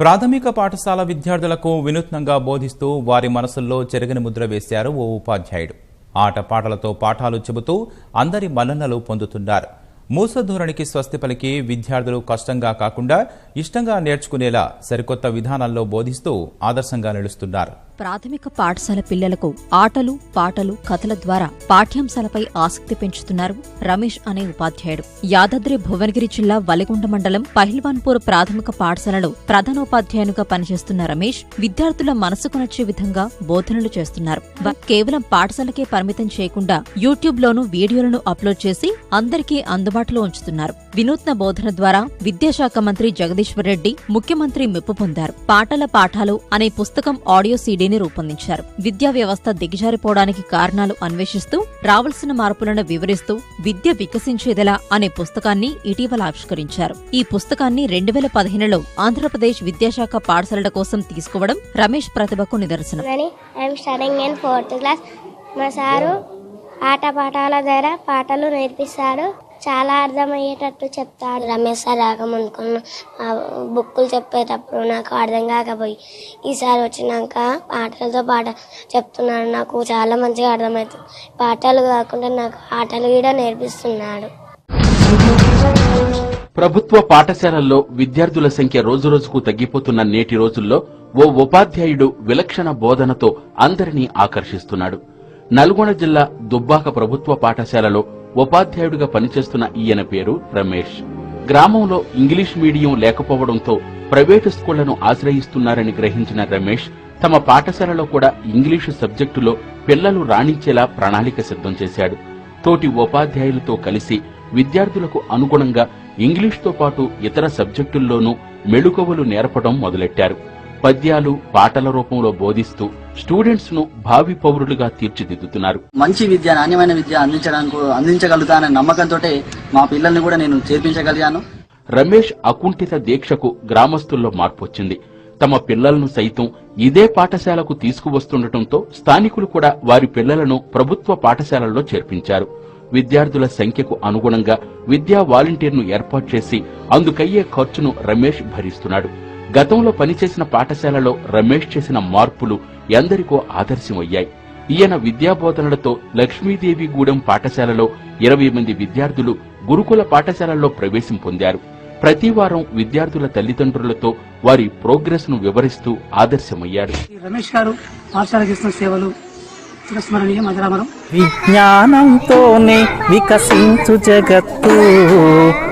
ప్రాథమిక పాఠశాల విద్యార్థులకు వినూత్నంగా బోధిస్తూ వారి మనసుల్లో చెరగని ముద్ర వేశారు ఓ ఉపాధ్యాయుడు. ఆటపాటలతో పాఠాలు చెబుతూ అందరి మన్ననలు పొందుతున్నారు. మూసధోరణికి స్వస్తి పలికి విద్యార్థులు కష్టంగా కాకుండా ఇష్టంగా నేర్చుకునేలా సరికొత్త విధానాల్లో బోధిస్తూ ఆదర్శంగా నిలుస్తున్నారు. ప్రాథమిక పాఠశాల పిల్లలకు ఆటలు పాటలు కథల ద్వారా పాఠ్యాంశాలపై ఆసక్తి పెంచుతున్నారు రమేష్ అనే ఉపాధ్యాయుడు. యాదాద్రి భువనగిరి జిల్లా వలిగొండ మండలం పహిల్వాన్పూర్ ప్రాథమిక పాఠశాలలో ప్రధానోపాధ్యాయునిగా పనిచేస్తున్న రమేష్ విద్యార్థుల మనసుకు నచ్చే విధంగా బోధనలు చేస్తున్నారు. కేవలం పాఠశాలకే పరిమితం చేయకుండా యూట్యూబ్లోనూ వీడియోలను అప్లోడ్ చేసి అందరికీ అందుబాటులో ఉంచుతున్నారు. వినూత్న బోధన ద్వారా విద్యాశాఖ మంత్రి జగదీశ్వర్ రెడ్డి ముఖ్యమంత్రి మెప్పు పొందారు. పాటల పాఠాలు అనే పుస్తకం ఆడియో సీడీని రూపొందించారు. విద్యా వ్యవస్థ దిగజారిపోవడానికి కారణాలు అన్వేషిస్తూ రావాల్సిన మార్పులను వివరిస్తూ విద్య వికసించేదెలా అనే పుస్తకాన్ని ఇటీవల ఆవిష్కరించారు. ఈ పుస్తకాన్ని రెండు వేల పదిహేనులో ఆంధ్రప్రదేశ్ విద్యాశాఖ పాఠశాలల కోసం తీసుకోవడం రమేష్ ప్రతిభకు నిదర్శనం. మా సారు ఆట పాఠాల ద్వారా పాటలు నేర్పిస్తాడు చాలా అర్థమయ్యేటట్టు చెప్తాడు రమేష్ సార్ రాకముందుకున్న బుక్కులు చెప్పేటప్పుడు నాకు అర్థం కాకపోయి ఈసారి వచ్చినాక పాటలతో పాట చెప్తున్నాడు. నాకు చాలా మంచిగా అర్థమవుతుంది. పాటలు కాకుండా నాకు ఆటలు కూడా నేర్పిస్తున్నాడు. ప్రభుత్వ పాఠశాలల్లో విద్యార్థుల సంఖ్య రోజురోజుకు తగ్గిపోతున్న నేటి రోజుల్లో ఓ ఉపాధ్యాయుడు విలక్షణ బోధనతో అందరినీ ఆకర్షిస్తున్నాడు. నల్గొండ జిల్లా దుబ్బాక ప్రభుత్వ పాఠశాలలో ఉపాధ్యాయుడిగా పనిచేస్తున్న ఈయన పేరు రమేష్. గ్రామంలో ఇంగ్లీష్ మీడియం లేకపోవడంతో ప్రైవేటు స్కూళ్ళను ఆశ్రయిస్తున్నారని గ్రహించిన రమేష్ తమ పాఠశాలలో కూడా ఇంగ్లీషు సబ్జెక్టులో పిల్లలు రాణించేలా ప్రణాళిక సిద్ధం చేశాడు. తోటి ఉపాధ్యాయులతో కలిసి విద్యార్థులకు అనుగుణంగా ఇంగ్లీష్తో పాటు ఇతర సబ్జెక్టుల్లోనూ మెళుకువలు నేర్పడం మొదలెట్టారు. పద్యాలు పాటల రూపంలో బోధిస్తూ స్టూడెంట్స్ను భావి పౌరులుగా తీర్చిదిద్దుతున్నారు. మంచి విద్య నాణ్యమైన విద్య అందించడానికి అందించగలుగుతాననే నమ్మకంతో మా పిల్లల్ని కూడా నేను చేర్పించగలిగాను. రమేష్ అకుంఠిత దీక్షకు గ్రామస్తుల్లో మార్పు వచ్చింది తమ పిల్లలను సైతం ఇదే పాఠశాలకు తీసుకువస్తుండటంతో స్థానికులు కూడా వారి పిల్లలను ప్రభుత్వ పాఠశాలల్లో చేర్పించారు. విద్యార్థుల సంఖ్యకు అనుగుణంగా విద్యా వాలంటీర్ను ఏర్పాటు చేసి అందుకయ్యే ఖర్చును రమేష్ భరిస్తున్నాడు. గతంలో పనిచేసిన పాఠశాలలో రమేష్ చేసిన మార్పులు ఎందరికో ఆదర్శమయ్యాయి. ఈయన విద్యాబోధనలతో లక్ష్మీదేవి గూడెం పాఠశాలలో ఇరవై మంది విద్యార్థులు గురుకుల పాఠశాలల్లో ప్రవేశం పొందారు. ప్రతి వారం విద్యార్థుల తల్లిదండ్రులతో వారి ప్రోగ్రెస్ను వివరిస్తూ ఆదర్శమయ్యాడు ఈ రమేష్ గారు సేవలు చిరస్మరణీయం అజరామరం విజ్ఞానంతోనే వికసించు జగత్తు.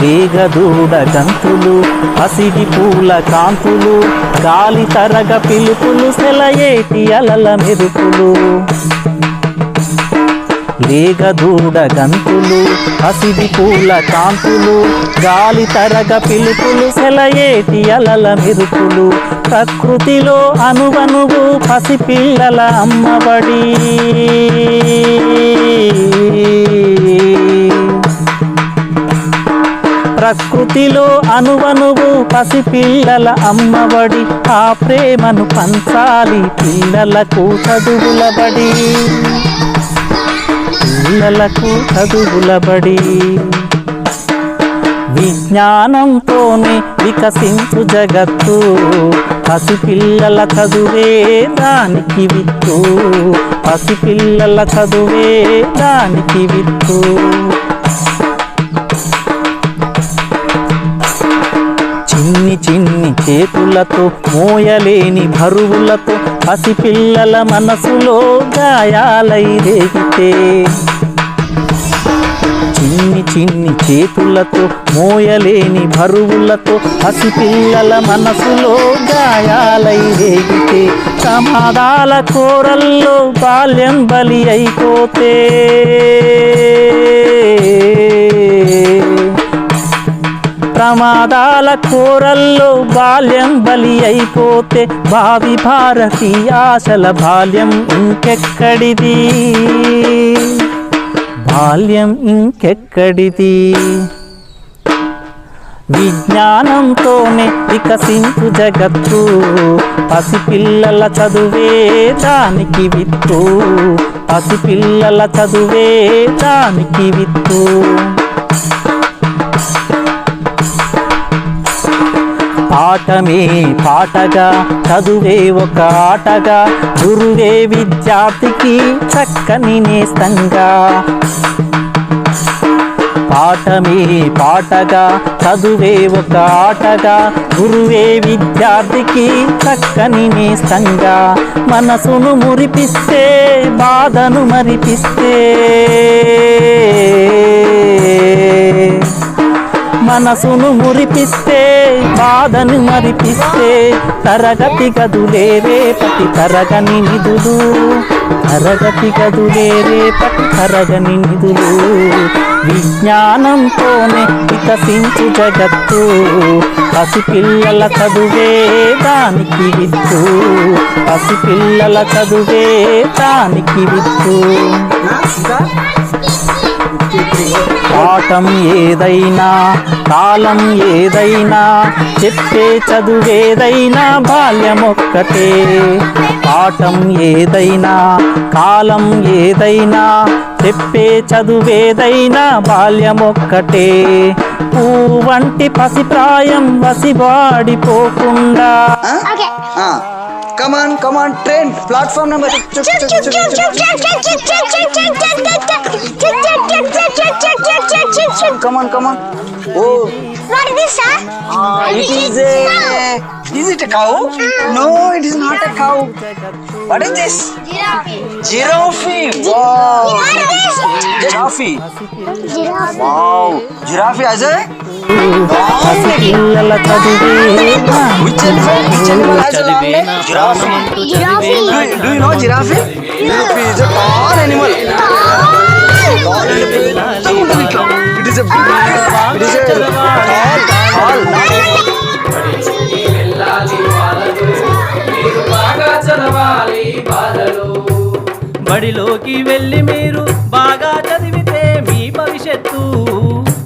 లేగదూడ గంతులు పసిడి పూల కాంతులు గాలి తరగ పిలుపులు సెలయేటి అలల మెరుపులు. లేగదూడ గంతులు పసిడి పూల కాంతులు గాలి తరగ పిలుపులు సెలయేటి అలల మెరుపులు. ప్రకృతిలో అనువనువు పసిపిల్లల అమ్మబడి. ప్రకృతిలో అనువనువు పసిపిల్లల అమ్మబడి ఆ ప్రేమను పంచాలి పిల్లలకు చదువులబడి పిల్లలకు చదువులబడి విజ్ఞానంతోనే వికసించు జగత్తు. పసిపిల్లల చదువే దానికి విత్తు. పసిపిల్లల చదువే దానికి విత్తు. చిన్ని చేతులతో మోయలేని బరువులతో పసిపిల్లల మనసులో గాయాలై రేగితే చిన్ని చిన్ని చేతులతో మోయలేని బరువులతో పసిపిల్లల మనసులో గాయాలై రేగితే ప్రమాదాల కోరల్లో బాల్యం బలి అయిపోతే. ప్రమాదాల కూరల్లో బాల్యం బలి అయిపోతే భావి భారతి ఆశల బాల్యం ఇంకెక్కడిది? బాల్యం ఇంకెక్కడిది? విజ్ఞానంతోనే వికసించు జగత్తు పసిపిల్లల చదువే దానికి విత్తు పసిపిల్లల చదువే దానికి విత్తు. పాఠమే పాటగా చదువే ఒక ఆటగా గురువే విద్యార్థికి చక్కని నేస్తంగా. పాఠమే పాటగా చదువే ఒక ఆటగా గురువే విద్యార్థికి చక్కని నేస్తంగా. మనసును మురిపిస్తే బాధను మరిపిస్తే. మనసును మురిపిస్తే బాధను మరిపిస్తే తరగతి గదులే రేపటి తరగని నిధులు. తరగతి గదులే రేపటి తరగని నిధులు. విజ్ఞానంతోనే వికసించు జగత్తు. పసిపిల్లల చదువే దానికి విత్తు. పసిపిల్లల చదువే దానికి విత్తు. పాఠం ఏదైనా కాలం ఏదైనా చెప్పే చదువేదైనా బాల్యమొక్కటే పాఠం ఏదైనా కాలం ఏదైనా చెప్పే చదువేదైనా బాల్యమొక్కటే పువ్వంటి పసిప్రాయం Come on, come on, train. Platform number. Come on, come on. Oh. What is this, sir? Ah, it is a. Is it a cow? No, it is not a cow. What is this? Giraffe. Giraffe. Wow. Giraffe. Giraffe. Wow. Giraffe as a. బడిలోకి వెళ్ళి మీరు బాగా చదివితే మీ భవిష్యత్తు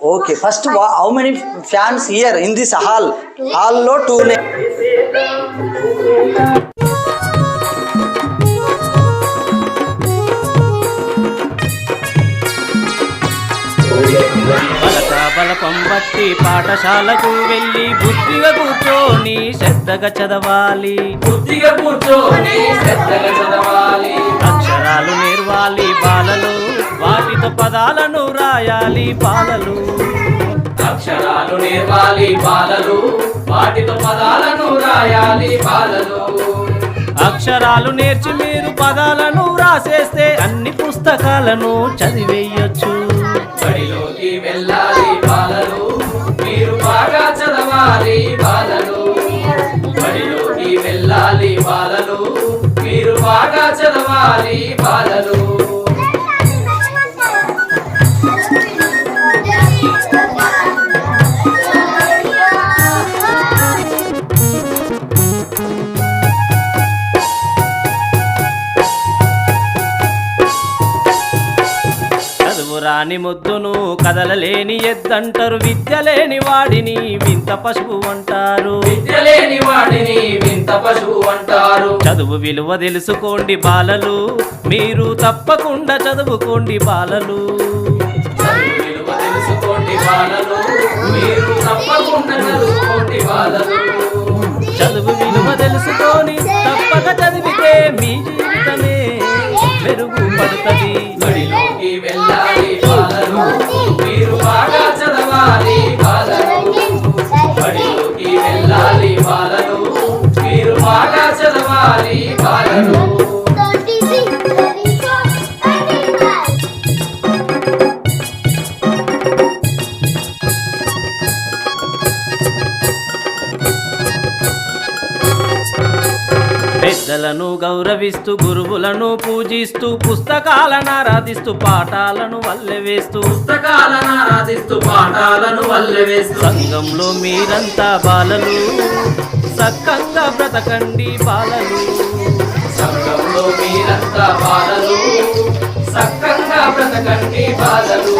okay first wha- how many fans here in this hall? Hall lo two ne- బలక బలపం బట్టి పాఠశాలకు వెళ్ళి బుద్ధిగా కూర్చొని శ్రద్ధగా చదవాలి. బుద్ధిగా కూర్చొని శ్రద్ధగా చదవాలి. అక్షరాలు నేర్వాలి బాలలు. వాటితో పదాలను రాయాలి బాలలు అక్షరాలు నేర్వాలి బాలలు వాటితో పదాలను రాయాలి బాలలు అక్షరాలు నేర్చి మీరు పదాలను రాసేస్తే అన్ని పుస్తకాలను చదివేయొచ్చు. బడిలోకి వెళ్ళాలి బాలలు మీరు బాగా చదవాలి బాలలు బడిలోకి వెళ్ళాలి బాలలు మీరు బాగా రాని ముద్దును కదలలేని ఎద్దంటారు. విద్య లేని వాడిని వింత పశువు అంటారు. విద్య లేని వాడిని వింత పశువు అంటారు. చదువు విలువ తెలుసుకోండి బాలలు. మీరు తప్పకుండా చదువుకోండి బాలలు. తెలుసుకోండి బాలలు. మీరు తప్పకుండా చదువుకోండి బాలలు. గౌరవిస్తూ గురువులను పూజిస్తూ పుస్తకాలను ఆరాధిస్తూ పాఠాలను వల్లెవేస్తూ పుస్తకాలను ఆరాధిస్తూ పాఠాలను వల్లెవేస్తూ సంఘంలో మీరంతా బాలలు సక్కంగా బ్రతకండి బాలలు. సంఘంలో మీరంతా బాలలు సక్కంగా బ్రతకండి బాలలు.